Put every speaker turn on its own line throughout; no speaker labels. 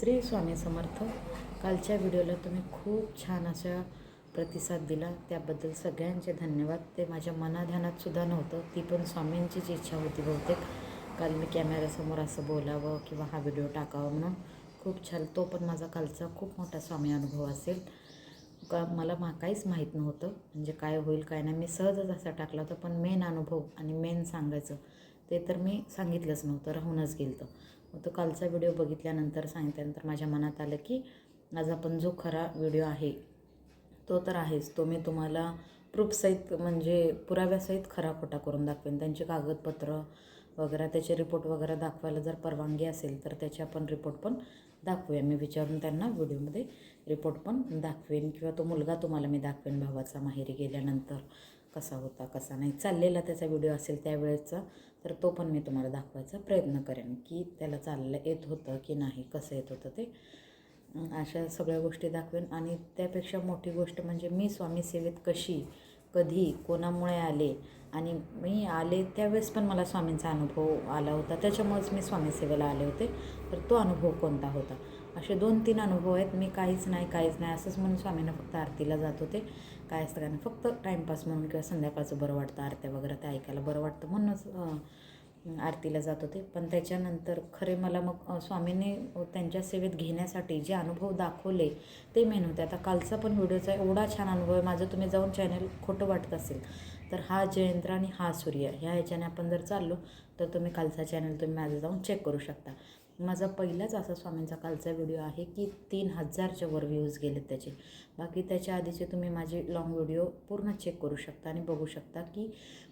श्री स्वामी समर्थ. कालच्या व्हिडिओला तुम्ही खूप छान अशा प्रतिसाद दिला. त्याबद्दल सगळ्यांचे धन्यवाद. ते माझ्या मनाध्यानात सुद्धा नव्हतं. ती पण स्वामींचीच इच्छा होती बहुतेक. काल मी कॅमेऱ्यासमोर असं बोलावं किंवा हा व्हिडिओ टाकावा म्हणून. खूप छान. तो पण माझा कालचा खूप मोठा स्वामी अनुभव असेल. का मला मा काहीच माहीत नव्हतं. म्हणजे काय होईल काय नाही. मी सहजच असा टाकला होता. पण मेन अनुभव आणि मेन सांगायचं ते तर मी सांगितलंच नव्हतं. राहूनच गेलं मग तो कालचा व्हिडिओ बघितल्यानंतर सांगितल्यानंतर माझ्या मनात आलं की आज आपण जो खरा व्हिडिओ आहे तो तर आहेच. तो मी तुम्हाला प्रूफसहित म्हणजे पुराव्यासहित खरा खोटा करून दाखवेन. त्यांचे कागदपत्र वगैरे त्याचे रिपोर्ट वगैरे दाखवायला जर परवानगी असेल तर त्याचे आपण रिपोर्ट पण दाखवूया. मी विचारून त्यांना व्हिडिओमध्ये रिपोर्ट पण दाखवेन किंवा तो मुलगा तुम्हाला मी दाखवेन भावाचा माहेरी गेल्यानंतर कसा होता कसा नाही. चाललेला त्याचा व्हिडिओ असेल त्यावेळेचा तर तो पण मी तुम्हाला दाखवायचा प्रयत्न करेन की त्याला चाललं येत होतं की नाही कसं येत होतं ते. अशा सगळ्या गोष्टी दाखवेन. आणि त्यापेक्षा मोठी गोष्ट म्हणजे मी स्वामी सेवेत कशी कधी कोणामुळे आले? आणि मी आले त्यावेळेस पण मला स्वामींचा अनुभव आला होता. त्याच्यामुळेच मी स्वामी सेवेला आले होते. तर तो अनुभव कोणता होता? असे दोन तीन अनुभव आहेत. मी काहीच नाही काहीच नाही असंच म्हणून स्वामींना फक्त आरतीला जात होते. काय असतं काय नाही फक्त टाईमपास म्हणून किंवा संध्याकाळचं बरं वाटतं आरत्या वगैरे ते ऐकायला बरं वाटतं म्हणूनच आरतीला जात होते. पण त्याच्यानंतर खरे मला मग स्वामींनी त्यांच्या सेवेत घेण्यासाठी जे अनुभव दाखवले ते मेन होते. आता कालचा पण व्हिडिओचा एवढा छान अनुभव आहे. माझं तुम्ही जाऊन चॅनल खोटं वाटत असेल तर हा जयंत्र आणि हा सूर्य ह्या ह्याच्याने आपण जर चाललो तर तुम्ही कालचा चॅनल तुम्ही माझं जाऊन चेक करू शकता. माझा पहिलाच असा स्वामींचा कालचा व्हिडिओ आहे की तीन हजारच्या वर व्ह्यूज गेलेत त्याचे. बाकी त्याच्या आधीचे तुम्ही माझे लॉंग व्हिडिओ पूर्ण चेक करू शकता आणि बघू शकता की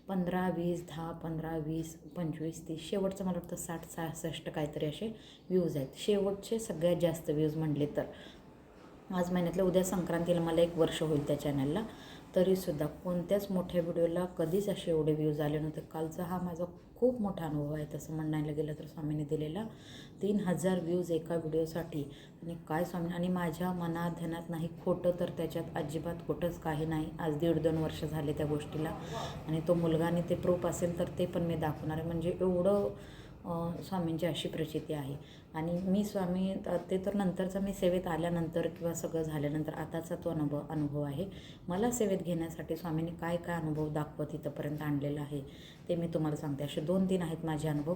पंधरा वीस दहा पंधरा वीस पंचवीस तीस शेवटचं मला वाटतं साठ सहासष्ट काहीतरी असे व्ह्यूज आहेत. शेवटचे सगळ्यात जास्त व्ह्यूज म्हणले तर. आज महिन्यातल्या उद्या संक्रांतीला मला एक वर्ष होईल त्या चॅनलला तरीसुद्धा कोणत्याच मोठ्या व्हिडिओला कधीच असे एवढे व्ह्यूज आले नव्हते. कालचा हा माझा खूप मोठा अनुभव आहे तसं म्हणायला गेलं तर स्वामीने दिलेला. तीन हजार व्ह्यूज एका व्हिडिओसाठी. आणि काय स्वामी आणि माझ्या मनात ध्यानात नाही खोटं तर त्याच्यात अजिबात खोटंच काही नाही. आज दीड दोन वर्ष झाले त्या गोष्टीला. आणि तो मुलगाने ते प्रूफ असेल तर ते पण मी दाखवणार आहे. म्हणजे एवढं स्वामींची अशी प्रचिती आहे. आणि मी स्वामी ते तर नंतरचा मी सेवेत आल्यानंतर किंवा सगळं झाल्यानंतर आताचा तो अनुभव अनुभव आहे. मला सेवेत घेण्यासाठी स्वामींनी काय काय अनुभव दाखवत इथंपर्यंत आणलेला आहे ते मी तुम्हाला सांगते. असे दोन तीन आहेत माझे अनुभव.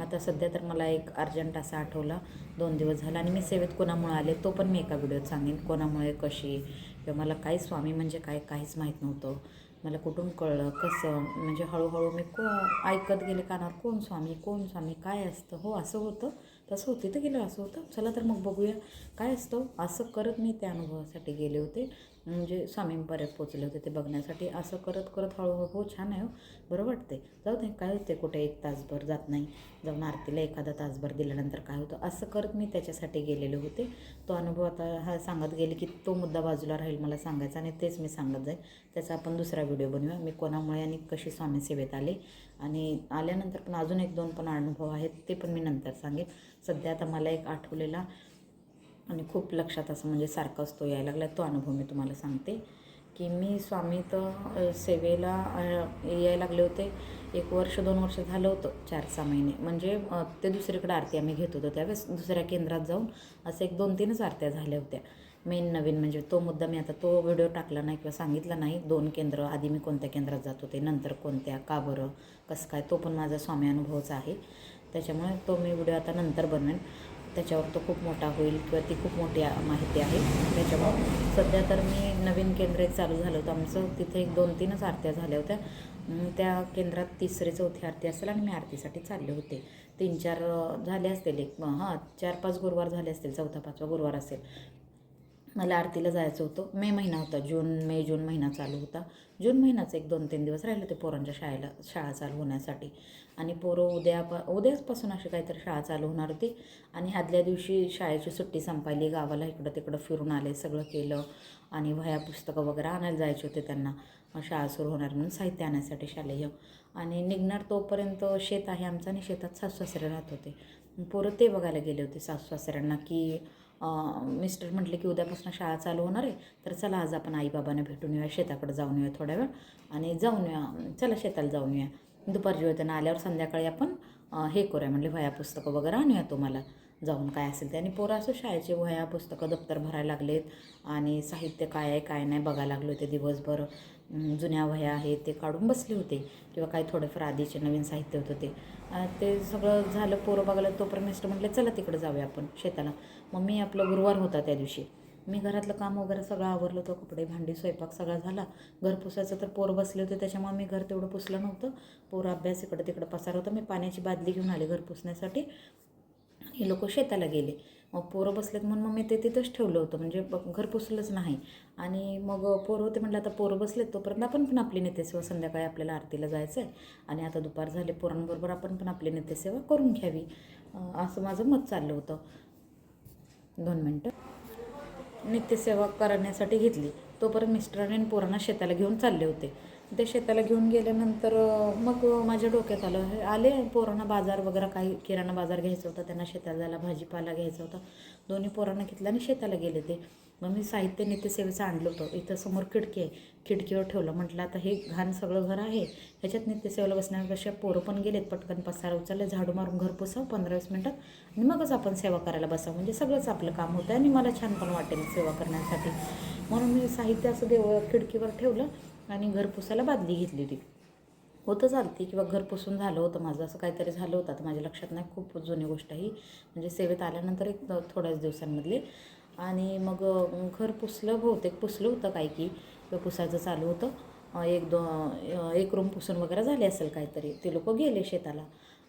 आता सध्या तर मला एक अर्जंट असा आठवला. दोन दिवस झाला आणि मी सेवेत कोणामुळे आले तो पण मी एका व्हिडिओत सांगेन. कोणामुळे कशी किंवा मला काही स्वामी म्हणजे काय काहीच माहीत नव्हतं. मला कुठून कळलं कसं? म्हणजे हळूहळू मी को ऐकत गेले कानावर कोण स्वामी कोण स्वामी काय असतं? हो असं होतं. तसं होतं तर गेलं असं होतं. चला तर मग बघूया. काय असतं? असं करत मी त्या अनुभवासाठी गेले होते. म्हणजे स्वामींपर्यंत पोचले होते ते बघण्यासाठी. असं करत करत हळूहळू हो छान आहे हो. बरं वाटते जाऊ दे काय होते कुठे एक तासभर जात नाही. जाऊन आरतीला एखादा तासभर दिल्यानंतर काय होतं? असं करत मी त्याच्यासाठी गेलेले होते. तो अनुभव आता हा सांगत गेले की तो मुद्दा बाजूला राहील मला सांगायचा आणि तेच मी सांगत जाईल त्याचा आपण दुसरा व्हिडिओ बनवूया. मी कोणामुळे आणि कशी स्वामी सेवेत आले आणि आल्यानंतर पण अजून एक दोन पण अनुभव आहेत ते पण मी नंतर सांगेन. सध्या आता मला एक आठवलेला आणि खूप लक्षात असं म्हणजे सारखाच तो यायला लागला तो अनुभव मी तुम्हाला सांगते. की मी स्वामी तर सेवेला यायला लागले होते. एक वर्ष दोन वर्ष झालं होतं चार सहा महिने. म्हणजे ते दुसरीकडे आरती आम्ही घेत होतो त्यावेळेस. दुसऱ्या केंद्रात जाऊन असं एक दोन तीनच आरत्या झाल्या होत्या. मेन नवीन म्हणजे तो मुद्दा मी आता तो व्हिडिओ टाकला नाही किंवा सांगितला नाही. दोन केंद्र आधी मी कोणत्या केंद्रात जात होते नंतर कोणत्या का बरं कसं काय तो पण माझा स्वामी अनुभवचा आहे. त्याच्यामुळे तो मी व्हिडिओ आता नंतर बनवेन. त्याच्यावर तो खूप मोठा होईल किंवा ती खूप मोठी माहिती आहे. त्याच्यामुळं सध्या तर मी नवीन केंद्र चालू झालं होतं. आमचं तिथे एक दोन तीनच आरत्या झाल्या होत्या. त्या केंद्रात तिसरी चौथी आरती असेल आणि मी आरतीसाठी चालले होते. तीन चार झाले असतील एक. हां चार पाच गुरुवार झाले असतील. चौथा पाचवा गुरुवार असेल. मला आरतीला जायचं होतं. मे महिना होता. जून मे जून महिना चालू होता. जून महिनाच एक दोन तीन दिवस राहिले ते पोरांच्या शाळेला शाळा चालू होण्यासाठी. आणि पोरं उद्या उद्याचपासून अशी काहीतरी शाळा चालू होणार होती. आणि आदल्या दिवशी शाळेची सुट्टी संपायली गावाला इकडं तिकडं फिरून आले सगळं केलं. आणि वह्या पुस्तकं वगैरे आणायला जायचे होते त्यांना. मग शाळा सुरू होणार म्हणून साहित्य आणण्यासाठी शालेय आणि निघणार तोपर्यंत शेत आहे आमचं आणि शेतात सासू सासरे राहत होते. पोरं ते बघायला गेले होते सासू सासऱ्यांना की मिस्टर म्हटले की उद्यापासून शाळा चालू होणार आहे. तर चला आज आपण आईबाबांना भेटून येऊया शेताकडे जाऊन येऊया थोड्या वेळ. आणि जाऊन येऊया चला शेताला जाऊन येऊया. दुपारची वेळ त्यांना आल्यावर संध्याकाळी आपण हे करूया. म्हणजे वह्या पुस्तकं वगैरे आणूया तुम्हाला. जाऊन काय असेल ते. आणि पोरं असं शाळेचे वह्या पुस्तकं दप्तर भरायला लागलेत. आणि साहित्य काय आहे काय नाही बघायला लागले होते दिवसभर. जुन्या वह्या आहेत ते काढून बसले होते. किंवा काही थोडेफार आधीचे नवीन साहित्य होतं ते. ते सगळं झालं पोरं बघायला. तोपर्यंत मिस्टर म्हटले चला तिकडे जाऊया आपण शेताला. मग मी आपलं गुरुवार होता त्या दिवशी. मी घरातलं काम वगैरे सगळं आवरलं होतं कपडे भांडी स्वयंपाक सगळा झाला. घर पुसायचं तर पोरं बसले होते त्याच्यामुळे मी घर तेवढं पुसलं नव्हतं. पोर अभ्यास इकडं तिकडं पसार होतं. मी पाण्याची बादली घेऊन आले घर पुसण्यासाठी. हे लोक शेताला गेले. मग पोरं बसलेत म्हणून मग मी ते तिथंच ठेवलं होतं. म्हणजे ब- घर पुसलंच नाही. आणि मग पोरं होते म्हटलं आता पोरं बसलेत तोपर्यंत आपण पण आपली नेतेसेवा संध्याकाळी आपल्याला आरतीला जायचं आहे आणि आता दुपार झाले पोरांबरोबर आपण पण आपली नेतेसेवा करून घ्यावी. असं माझं मत चाललं होतं. दोन मिनटं. नित्यसेवा करण्यासाठी घेतली. तोपर्यंत मिस्टरांनी आणि पोरांना शेताला घेऊन चालले होते. ते शेताला घेऊन गेल्यानंतर मग माझ्या डोक्यात आलं आले पोरांना बाजार वगैरे काही किराणा बाजार घ्यायचा होता त्यांना शेताला जायला भाजीपाला घ्यायचा होता. दोन्ही पोरांना घेतला आणि शेताला गेले ते. मग मी साहित्य नित्यसेवेचं आणलं होतं. इथं समोर खिडकी आहे. खिडकीवर ठेवलं. म्हटलं आता हे घाण सगळं घर आहे. ह्याच्यात नित्यसेवेला बसण्यापेक्षा पोरं पण गेलेत. पटकन पसार उचलले झाडू मारून घर पुसाव पंधरा वीस मिनटात. आणि मगच आपण सेवा करायला बसावं. म्हणजे सगळंच आपलं काम होतं आणि मला छान पण वाटेल सेवा करण्यासाठी. म्हणून मी साहित्य असं देव खिडकीवर ठेवलं आणि घर पुसायला बादली घेतली होती. होतं चालते किंवा घर पुसून झालं होतं माझं. असं काहीतरी झालं होतं. आता माझ्या लक्षात नाही. खूप जुनी गोष्ट ही. म्हणजे सेवेत आल्यानंतर एक थोड्याच दिवसांमधले. आणि मग घर पुसलं बहुतेक. पुसलं होतं काय की. किंवा पुसायचं चालू होतं. एक दो एक रूम पुसून वगैरे झाले असेल काहीतरी. ते लोक गेले शेताला.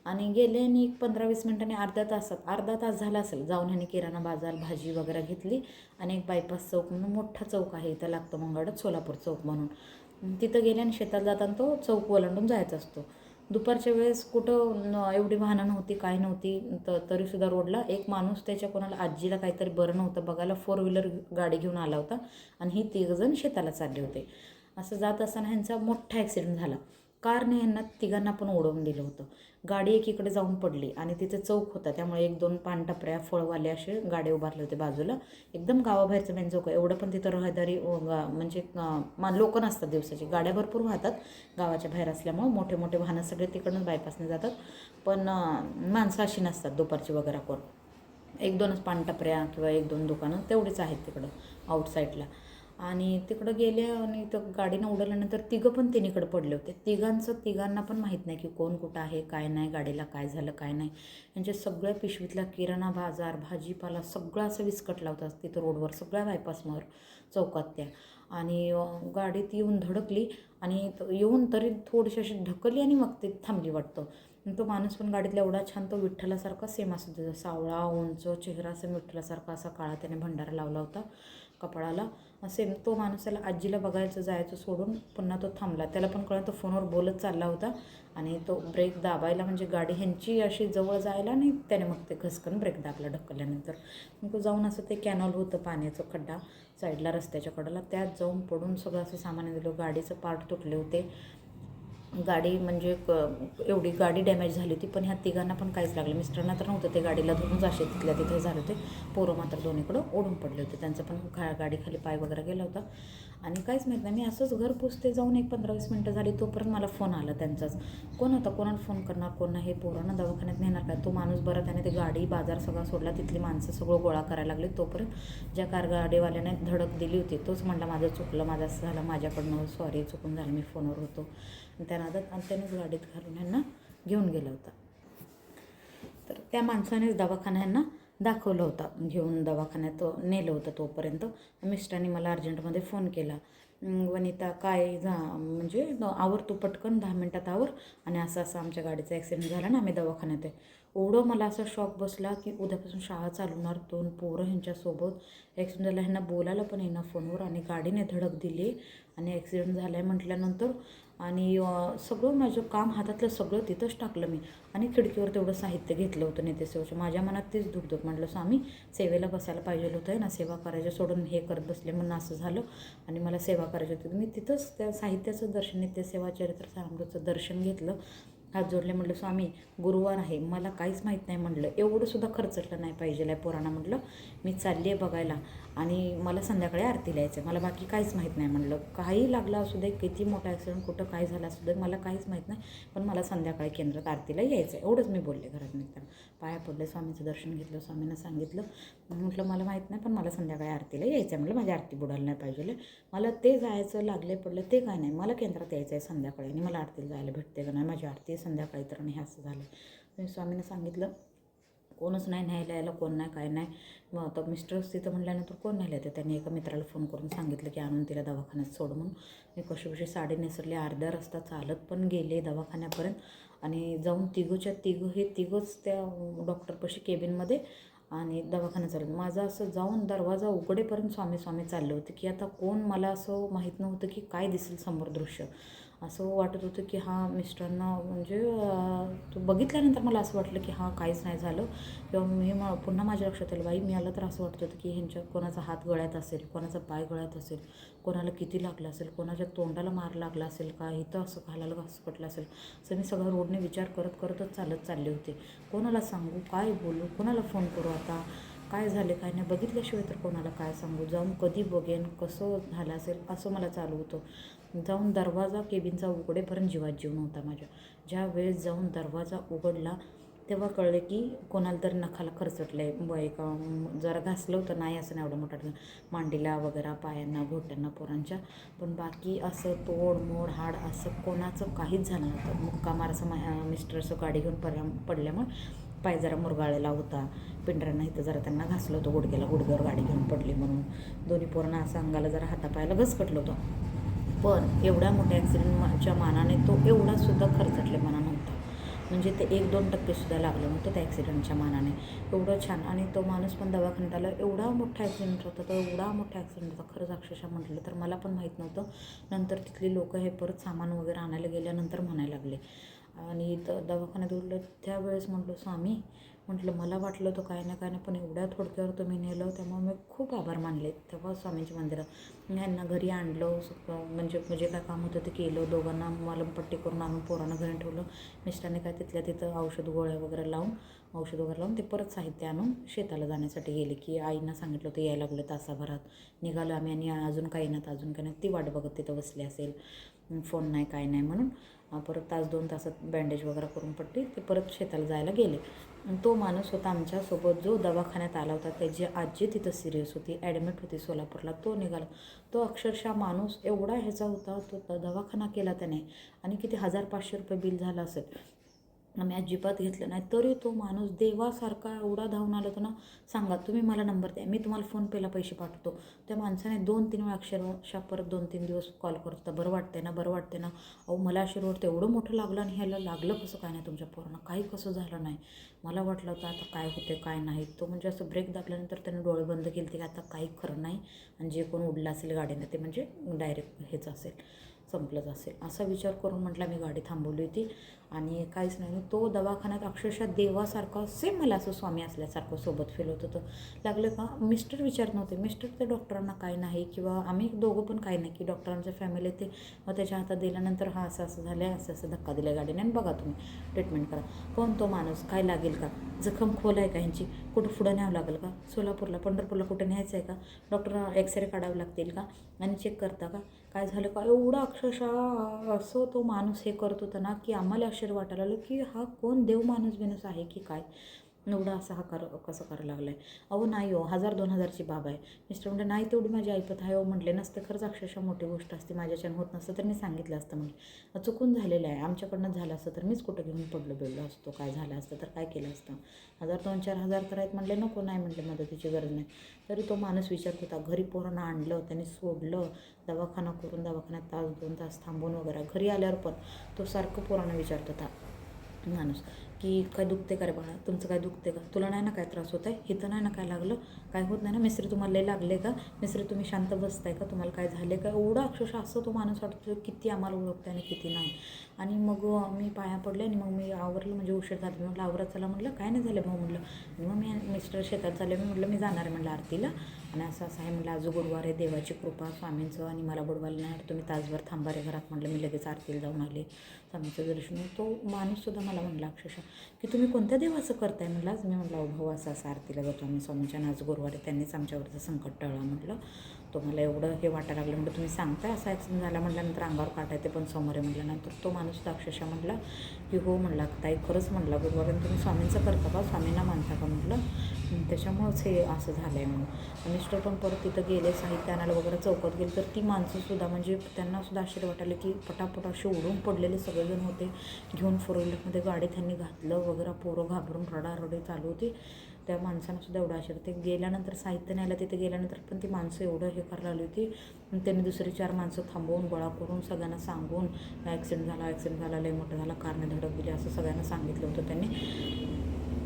आणि गेले आणि एक पंधरा वीस मिनटांनी अर्ध्या तासात अर्धा तास झाला असेल. जाऊन ह्याने किराणा बाजार भाजी वगैरे घेतली. आणि एक बायपास चौक म्हणून मोठा चौक आहे. इथं लागतो मंगळ सोलापूर चौक म्हणून. तिथं गेले आणि शेतात जाताना तो चौक ओलांडून जायचा असतो. दुपारच्या वेळेस कुठं एवढी वाहनं नव्हती काय नव्हती तर तरीसुद्धा रोडला. एक माणूस त्याच्या कोणाला आजीला काहीतरी बरं नव्हतं बघायला फोर व्हीलर गाडी घेऊन आला होता. आणि ही तिघजण शेताला चालले होते. असं जात असताना ह्यांचा मोठा ॲक्सिडेंट झाला. कारने ह्यांना तिघांना पण ओढवून दिलं होतं. गाडी एकीकडे जाऊन पडली आणि तिथे चौक होता. त्यामुळे एक दोन पानटपऱ्या फळवाले असे गाड्या उभारले होते बाजूला. एकदम गावाबाहेरचं मेन चौक आहे. एवढं पण तिथं रहदारी म्हणजे गा- म्हणजे लोक नसतात दिवसाची. गाड्या भरपूर वाहतात गावाच्या बाहेर असल्यामुळं. मोठे मोठे वाहनं सगळे तिकडूनच बायपासने जातात. पण माणसं अशी नसतात दुपारची वगैरे कोण. एक दोनच पानटपऱ्या किंवा एक दोन दुकानं तेवढेच आहेत तिकडं आउटसाईडला आणि तिकडं गेले आणि तर गाडीनं उडवल्यानंतर तिघं पण तिन्हीकडे पडले होते. तिघांचं तिघांना पण माहीत नाही की कोण कुठं आहे काय नाही गाडीला काय झालं काय नाही. यांच्या सगळ्या पिशवीतला किराणा बाजार भाजीपाला सगळा असं विस्कटला होता तिथं रोडवर सगळ्या बायपासमोर चौकात त्या. आणि गाडीत येऊन धडकली आणि येऊन तरी थोडीशी अशी ढकलली आणि मग ते थांबली वाटतं. तो माणूस पण गाडीतला एवढा छान तो विठ्ठलासारखा सेम असतो त्याचा सावळा उंच चेहरा असं विठ्ठलासारखा असा काळा त्याने भंडारा लावला होता. कपाळाला. सेम तो माणूस त्याला आजीला बघायचं जायचं सोडून पुन्हा तो थांबला. त्याला पण कळलं तो फोनवर बोलत चालला होता. आणि तो ब्रेक दाबायला म्हणजे गाडी ह्यांची अशी जवळ जायला आणि त्याने मग ते घसकन ब्रेक दाबला ढकलल्यानंतर. मग तो जाऊन असं ते कॅनॉल होतं पाण्याचं खड्डा साईडला रस्त्याच्या कडेला त्यात जाऊन पडून सगळं असं सामान दिलं. गाडीचं पार्ट तुटले होते. गाडी म्हणजे क एवढी गाडी डॅमेज झाली होती पण ह्या तिघांना पण काहीच लागलं. मिस्टरांना तर नव्हतं ते गाडीला धरून जाशे तिथल्या तिथे झाले होते. पोरं मात्र दोन्हीकडं ओढून पडले होते. त्यांचं पण खा गाडीखाली पाय वगैरे गेला होता. आणि काहीच माहीत नाही मी असंच घर पोचते जाऊन एक पंधरा वीस मिनटं झाली तोपर्यंत मला फोन आला त्यांचाच. कोण होता? कोणाला फोन करणार? कोण नाही? पोरांना दवाखान्यात नेणार काय? तो माणूस बरा त्याने ते गाडी बाजार सगळा सोडला तिथली माणसं सगळं गोळा करायला लागली. तोपर्यंत ज्या कार गाडीवाल्याने धडक दिली होती तोच म्हणला माझं चुकलं माझं असं झालं माझ्याकडनं सॉरी चुकून झालं मी फोनवर होतो. आणि त्या नादात आणि त्यानेच गाडीत घालून ह्यांना घेऊन गेला होता. तर त्या माणसानेच दवाखान्यांना दाखवलं होता. घेऊन दवाखान्यात नेलं होतं तोपर्यंत. मिस्टरांनी मला अर्जंटमध्ये फोन केला. वनिता काय झा म्हणजे आवर तू पटकन दहा मिनटात आवर आणि असं असं आमच्या गाडीचा ॲक्सिडेंट झाला ना आम्ही दवाखान्यात आहे. एवढं मला असा शॉक बसला की उद्यापासून शाळा चालवणार दोन पोरं ह्यांच्यासोबत. ॲक्सिडेंट झाला ह्यांना बोलायला पण येईना फोनवर आणि गाडीने धडक दिली. आणि ॲक्सिडेंट झाला आहे म्हटल्यानंतर आणि सगळं माझं काम हातातलं सगळं तिथंच टाकलं मी. आणि खिडकीवर तेवढं साहित्य घेतलं होतं नेतेसेवेचं माझ्या मनात तेच दुखदुख म्हटलं स्वामी सेवेला बसायला पाहिजे होतं ना सेवा करायच्या सोडून हे करत बसले म्हणून असं झालं आणि मला सेवा करायची होती. मी तिथंच त्या साहित्याचं दर्शन नित्यसेवा चरित्र सारामृतचं दर्शन घेतलं. हात जोडले म्हटलं स्वामी गुरुवार आहे मला काहीच माहीत नाही म्हटलं एवढंसुद्धा खर्चटलं नाही पाहिजे आहे पोरांना म्हटलं मी चालली आहे बघायला आणि मला संध्याकाळी आरतीला यायचं आहे. मला बाकी काहीच माहीत नाही म्हटलं काही लागलं असू दे किती मोठा ॲक्सिडेंट कुठं काय झालं असू दे मला काहीच माहीत नाही. पण मला संध्याकाळी केंद्रात आरतीला यायचं आहे. एवढंच मी बोलले घरात निघताना पाया पडले स्वामीचं दर्शन घेतलं स्वामींना सांगितलं. म्हटलं मला माहीत नाही पण मला संध्याकाळी आरतीला यायचं आहे. म्हटलं माझी आरती बुडायला नाही पाहिजे मला ते जायचं लागले पडलं ते काय नाही. मला केंद्रात यायचं आहे संध्याकाळी आणि मला आरतीला जायला भेटते का नाही? माझी आरती संध्याकाळी तर आणि हे असं झालं. मी स्वामीनं सांगितलं कोणच नाही न्यायला यायला कोण नाही काय नाही. मग आता मिस्टर्स तिथं म्हटल्यानंतर कोण न्यायला येतं? त्यांनी एका मित्राला फोन करून सांगितलं की आणून तिला दवाखान्यात सोड म्हणून. मी कशी कशी साडी नेसरली अर्ध्या रस्ता चालत पण गेले दवाखान्यापर्यंत. आणि जाऊन तिघंच्या तिघं हे तिघंच त्या डॉक्टरपाशी केबिनमध्ये आणि दवाखाना चाललं माझं असं जाऊन दरवाजा उघडेपर्यंत स्वामी स्वामी चालले होते की आता कोण मला असं माहीत नव्हतं की काय दिसेल समोर दृश्य? असं वाटत होतं की हां मिस्टरांना म्हणजे तो बघितल्यानंतर मला असं वाटलं की हां काहीच नाही झालं. किंवा मी म पुन्हा माझ्या लक्षात आलं बाई मी आलं तर असं वाटत होतं की ह्यांच्या कोणाचा हात गळ्यात असेल कोणाचा पाय गळ्यात असेल कोणाला किती लागलं असेल कोणाच्या तोंडाला मार लागला असेल का इथं असं घालायला असं पटलं असेल. असं मी सगळं रोडने विचार करत करतच चालत चालले होते. कोणाला सांगू काय बोलू कोणाला फोन करू आता? काय झाले काय नाही? बघितल्याशिवाय तर कोणाला काय सांगू? जाऊन कधी बघेन कसं झालं असेल असं मला चालू होतं. जाऊन दरवाजा केबिनचा उघडेपर्यंत जीवात जीव नव्हता माझ्या. ज्या वेळेस जाऊन दरवाजा उघडला तेव्हा कळलं की कोणाला तरी नखाला खरचटलं आहे एका जरा घासलं होतं. नाही असं नाही एवढं मोठं मांडीला वगैरे पायांना घोट्यांना पोरांच्या. पण बाकी असं तोड मोड हाड असं कोणाचं काहीच झालं नव्हतं. मुक्का मार असं माझ्या मिस्टरचं गाडी घेऊन पडल्या पडल्यामुळे पाय जरा मुरगाळलेला होता. पिंढऱ्यांना इथं जरा त्यांना घासलं होतं. गुडघ्याला गुडघ्यावर गाडी घेऊन पडली म्हणून. दोन्ही पोरांना असं अंगाला जरा हातापायाला घसकटलं होतं. पण एवढ्या मोठ्या ॲक्सिडेंटच्या मानाने तो एवढासुद्धा खर्चटले मना नव्हता म्हणजे ते एक दोन टक्के सुद्धा लागलं नव्हतं त्या ॲक्सिडेंटच्या मानाने. एवढं छान आणि तो माणूस पण दवाखान्यात आला एवढा मोठा ॲक्सिडेंट होता तो एवढा मोठा ॲक्सिडेंट होता खरंच अक्षरशः म्हटलं तर मला पण माहीत नव्हतं. नंतर तिथली लोकं हे परत सामान वगैरे आणायला गेल्यानंतर म्हणायला लागले. आणि इथं दवाखान्यात उडलं त्यावेळेस म्हटलं स्वामी म्हटलं मला वाटलं तर काय ना काय ना पण एवढ्या थोडक्यावर तुम्ही नेलं त्यामुळे मी खूप आभार मानले. तेव्हा स्वामींच्या मंदिरात ह्यांना घरी आणलं म्हणजे म्हणजे काय काम होतं ते केलं दोघांना मलमपट्टी करून आणून पोरांना घरी ठेवलं. मिस्टरांनी काय तिथल्या तिथं औषध गोळ्या वगैरे लावून औषध वगैरे लावून ते परत साहित्य आणून शेताला जाण्यासाठी गेले की आईनं सांगितलं होतं यायला लागलं तासाभरात. निघालो आम्ही आणि अजून काही नाही अजून काही नाही ती वाट बघत तिथं बसली असेल. फोन नाही काय नाही म्हणून परत तास दोन तासात बँडेज वगैरे करून पडली ते परत शेताला जायला गेले. आणि तो माणूस होता आमच्यासोबत जो दवाखान्यात आला होता त्याची आजी तिथं सिरियस होती ॲडमिट होती सोलापूरला. तो निघाला. तो अक्षरशः माणूस एवढा ह्याचा होता तो दवाखाना केला त्याने. आणि किती हजार पाचशे रुपये बिल झालं असेल. आम्ही अजिबात घेतलं नाही. तरी तो माणूस देवासारखा एवढा धावून आला होता ना. सांगा तुम्ही मला नंबर द्या. मी तुम्हाला फोनपेला पैसे पाठवतो. त्या माणसाने दोन तीन वेळा अक्षरशः परत दोन तीन दिवस कॉल करत होता. बरं वाटते ना बरं वाटते ना. अहो मला अशी एवढं मोठं लागलं आणि ह्याला लागलं कसं काय नाही तुमच्या पोरांना? काही कसं झालं नाही. मला वाटलं होतं आता काय होते काय नाही. तो म्हणजे असं ब्रेक दाबल्यानंतर त्याने डोळे बंद केले की आता काही खरं नाही. आणि जे कोण उडलं असेल गाडीनं ते म्हणजे डायरेक्ट हेच असेल. संपलंच असेल. असा विचार करून म्हटलं मी गाडी थांबवली होती आणि काहीच नाही. तो दवाखान्यात अक्षरशः देवासारखा सेम मला असं स्वामी असल्यासारखं सोबत फील होत होतं. लागलं का मिस्टर विचारत नव्हते. मिस्टर ते डॉक्टरांना काय नाही किंवा आम्ही दोघं पण काय नाही की डॉक्टरांच्या फॅमिली ते मग त्याच्या हातात दिल्यानंतर हा असं असं झालं आहे असं असं धक्का दिला गाडीने आणि बघा तुम्ही ट्रीटमेंट करा. कोण तो माणूस? काय लागेल का? जखम खोल आहे का ह्यांची? कुठं पुढं न्यावं लागेल का? सोलापूरला पंढरपूरला कुठं न्यायचं आहे का डॉक्टर एक्सरे काढावे लागतील का? आणि चेक करता का? काय झालं का? एवढं अक्षरशः असं तो माणूस हे करत होता ना की आम्हाला आश्चर्य वाटायला लागलं की हा कोण देव माणूस बिनूस आहे की काय? एवढा असा हा कर कसं करायला लागला आहे अहो नाही हो हजार दोन हजारची बाब आहे. मिस्टर म्हणजे नाही तेवढी माझी ऐपत आहे हो म्हटले नसतं खरंच अक्षरशः मोठी गोष्ट असते माझ्याच्यानं होत नसतं तर मी सांगितलं असतं म्हणजे चुकून झालेलं आहे आमच्याकडनं झालं असतं तर मीच कुठं घेऊन पडलो बिडलो असतो काय झालं असतं तर काय केलं असतं. हजार दोन चार हजार तर आहेत म्हटले नको नाही म्हटले मदतीची गरज नाही. तरी तो माणूस विचारत होता घरी पोरांना आणलं त्यांनी सोडलं दवाखाना करून दवाखान्यात तास दोन तास थांबून वगैरे घरी आल्यावर पण तो सारखं पोरांना विचारत होता माणूस. की काय दुखते का रे बाळा? तुमचं काय दुखते का? तुला नाही ना काय त्रास होत आहे इथं नाही ना काय लागलं? काय होत नाही ना? मिस्त्री तुम्हाला लय लागले का? मिस्त्री तुम्ही शांत बसताय का? तुम्हाला काय झाले का? एवढं अक्षरशः असं तो माणूस वाटतो किती आम्हाला ओळखते आणि किती नाही. आणि मग मी पाया पडले आणि मग मी आवरलं म्हणजे उशीर झाला. मी म्हटलं आवरत चला म्हटलं काय नाही झालं भाऊ? म्हटलं मग मी मिस्टर शेतात चालले मी म्हटलं मी जाणार आहे म्हटलं आरतीला. आणि असं असं आहे म्हटलं आज गुरुवार आहे देवाची कृपा स्वामींचं आणि मला बुडवायला नाही तुम्ही तासभर थांबा रे घरात म्हटलं मी लगेच आरतीला जाऊन आले स्वामीचं दर्शन. तो माणूससुद्धा मला म्हणला अक्षरशः की तुम्ही कोणत्या देवाचं करताय म्हटलं आज मी म्हटलं अहो भाऊ असं असं आरतीला जातो आम्ही स्वामींच्या आज गुरुवारी त्यांनीच आमच्यावरचं संकट टळलं म्हटलं तो मला एवढं हे वाटायला लागलं. म्हणजे तुम्ही सांगताय असा ॲक्सिडेंट झाला म्हटल्यानंतर अंगावर काटायचे पण समोर आहे म्हटल्यानंतर तो माणूस तर अक्षरशः म्हटला की हो म्हणला ताई खरंच म्हणला गुरुवारी तुम्ही स्वामींचं करता का? स्वामींना मानता का म्हटलं? त्याच्यामुळंच हे असं झालं आहे म्हणून. मिस्टर पण परत तिथं गेले साहित्य आणायला वगैरे चौकात गेले तर ती माणसंसुद्धा म्हणजे त्यांना सुद्धा आश्चर्य वाटायला की पटापट असे उडून पडलेले सगळेजण होते. घेऊन फोर व्हीलरमध्ये गाडी त्यांनी घातलं वगैरे पोरं घाबरून रडारडी चालू होती. त्या माणसांना एवढा एवढं ते गेल्यानंतर साहित्य न्यायला तिथे गेल्यानंतर पण ती माणसं एवढं हे करायला आली होती. त्यांनी दुसरी चार माणसं थांबवून गोळा करून सगळ्यांना सांगून ॲक्सिडेंट झाला ॲक्सिडेंट झाला लय मोठं झाला कारने धडक दिली असं सगळ्यांना सांगितलं होतं त्यांनी.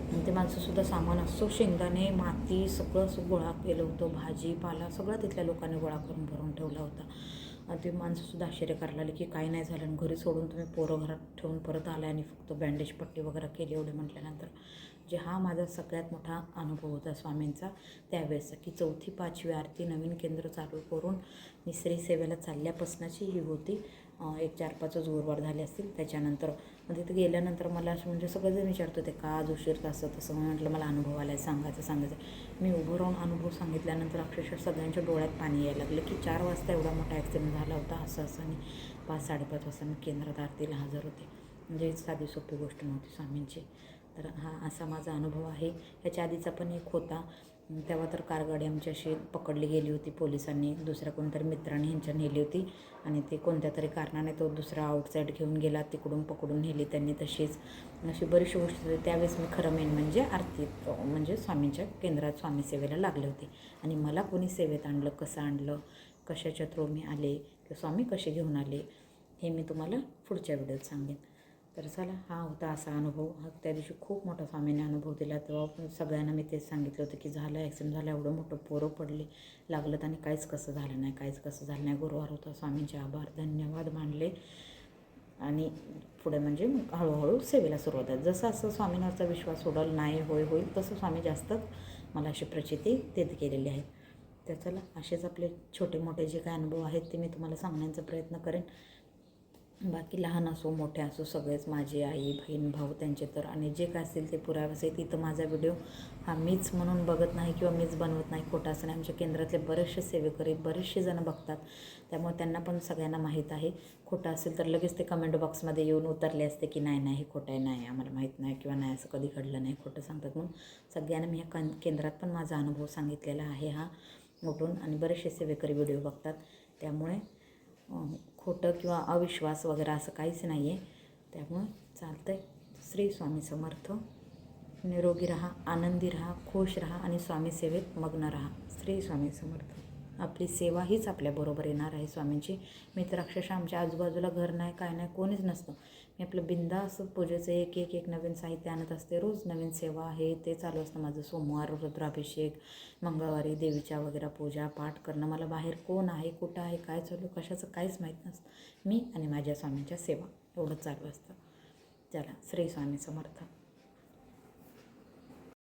आणि ते माणसंसुद्धा सामान असतो शेंगदाणे माती सगळं असं गोळा केलं होतं भाजीपाला सगळं तिथल्या लोकांनी गोळा करून भरून ठेवला होता. आणि ते माणसंसुद्धा आश्चर्य करायला लागले की काय नाही झालं आणि घरी सोडून तुम्ही पोरं घरात ठेवून परत आला आणि फक्त बँडेज पट्टी वगैरे केली एवढे म्हटल्यानंतर. जे हा माझा सगळ्यात मोठा अनुभव होता स्वामींचा त्यावेळेसचा की चौथी पाचवी आरती नवीन केंद्र चालू करून मी श्री सेवेला चालल्यापासनाची ही होती. एक चार पाचच जोरवार झाले असतील. त्याच्यानंतर मग तिथे गेल्यानंतर मला असं म्हणजे सगळेजण विचारत होते का आज उशीर असं तसं? म्हटलं मला अनुभव आला आहे सांगायचं सांगायचं. मी उभं राहून अनुभव सांगितल्यानंतर अक्षरशः सगळ्यांच्या डोळ्यात पाणी यायला लागलं की चार वाजता एवढा मोठा ॲक्सिडेंट झाला होता. असं असं आणि पाच साडेपाच वाजता मी केंद्रात आरतीला हजर होते. म्हणजे साधी सोपी गोष्ट नव्हती स्वामींची. तर हा असा माझा अनुभव आहे. ह्याच्या आधीचा पण एक होता. तेव्हा तर कारगाडी आमची अशी पकडली गेली होती पोलिसांनी. दुसऱ्या कोणतरी मित्राने ह्यांच्या नेली होती आणि ते कोणत्या तरी कारणाने तो दुसरा आउटसाईड घेऊन गेला. तिकडून पकडून नेली त्यांनी तशीच. अशी बरीचशी गोष्ट होती. त्यावेळेस मी खरं मेन म्हणजे आरती म्हणजे स्वामींच्या केंद्रात स्वामी सेवेला लागले होते. आणि मला कोणी सेवेत आणलं कसं आणलं कशाच्या थ्रू मी आले किंवा स्वामी कसे घेऊन आले हे मी तुम्हाला पुढच्या व्हिडिओत सांगेन. तर चला हा होता असा अनुभव. हा त्या दिवशी खूप मोठा स्वामीने अनुभव दिला. तेव्हा सगळ्यांना मी तेच सांगितलं होतं की झालं ॲक्सिडेंट झालं एवढं मोठं पोरं पडले लागलं आणि काहीच कसं झालं नाही काहीच कसं झालं नाही. गुरुवार होता स्वामींचे आभार धन्यवाद मानले. आणि पुढे म्हणजे मग हळूहळू सेवेला सुरुवात आहे जसं असं स्वामींवरचा विश्वास सोडल नाही होय होईल तसं स्वामी जास्त मला अशी प्रचिती देत केलेली आहे. तर चला असेच आपले छोटे मोठे जे काय अनुभव आहेत ते मी तुम्हाला सांगण्याचा प्रयत्न करेन. बाकी लहान असो मोठे असो सगळेच माझी आई बहीण भाऊ त्यांचे तर आणि जे काय असेल ते पुरावे तिथं माझा व्हिडिओ हा मीच म्हणून बघत नाही किंवा मीच बनवत नाही. खोटा असं नाही. आमच्या केंद्रातले बरेचसे सेवेकरी बरेचसे जणं बघतात. त्यामुळे त्यांना पण सगळ्यांना माहीत आहे. खोटं असेल तर लगेच ते कमेंट बॉक्समध्ये येऊन उतरले असते की नाही नाही हे खोटं आहे नाही आम्हाला माहीत नाही किंवा नाही असं कधी घडलं नाही खोटं सांगतात म्हणून. सगळ्यांना मी ह्या कन केंद्रात पण माझा अनुभव सांगितलेला आहे हा. उठून आणि बरेचसे सेवेकरी व्हिडिओ बघतात. त्यामुळे खोटं किंवा अविश्वास वगैरे असं काहीच नाही आहे त्यामुळं चालतं आहे श्री स्वामी समर्थ. निरोगी राहा आनंदी राहा खुश राहा आणि स्वामी सेवेत मग्न राहा. श्री स्वामी समर्थ. आपली सेवा हीच आपल्याबरोबर येणार आहे स्वामींची. मी तर अक्षरशः आमच्या आजूबाजूला घर नाही काय नाही कोणीच नसतं. मी आपलं बिंदास पूजेचं एक एक एक नवीन साहित्य आणत असते. रोज नवीन सेवा आहे ते चालू असतं. माझं सोमवार रुद्राभिषेक मंगळवारी देवीच्या वगैरे पूजा पाठ करणं. मला बाहेर कोण आहे कुठं आहे काय चालू कशाचं काहीच माहीत नसतं. मी आणि माझ्या स्वामींच्या सेवा एवढं चालू असतं. चला श्री स्वामी समर्थ.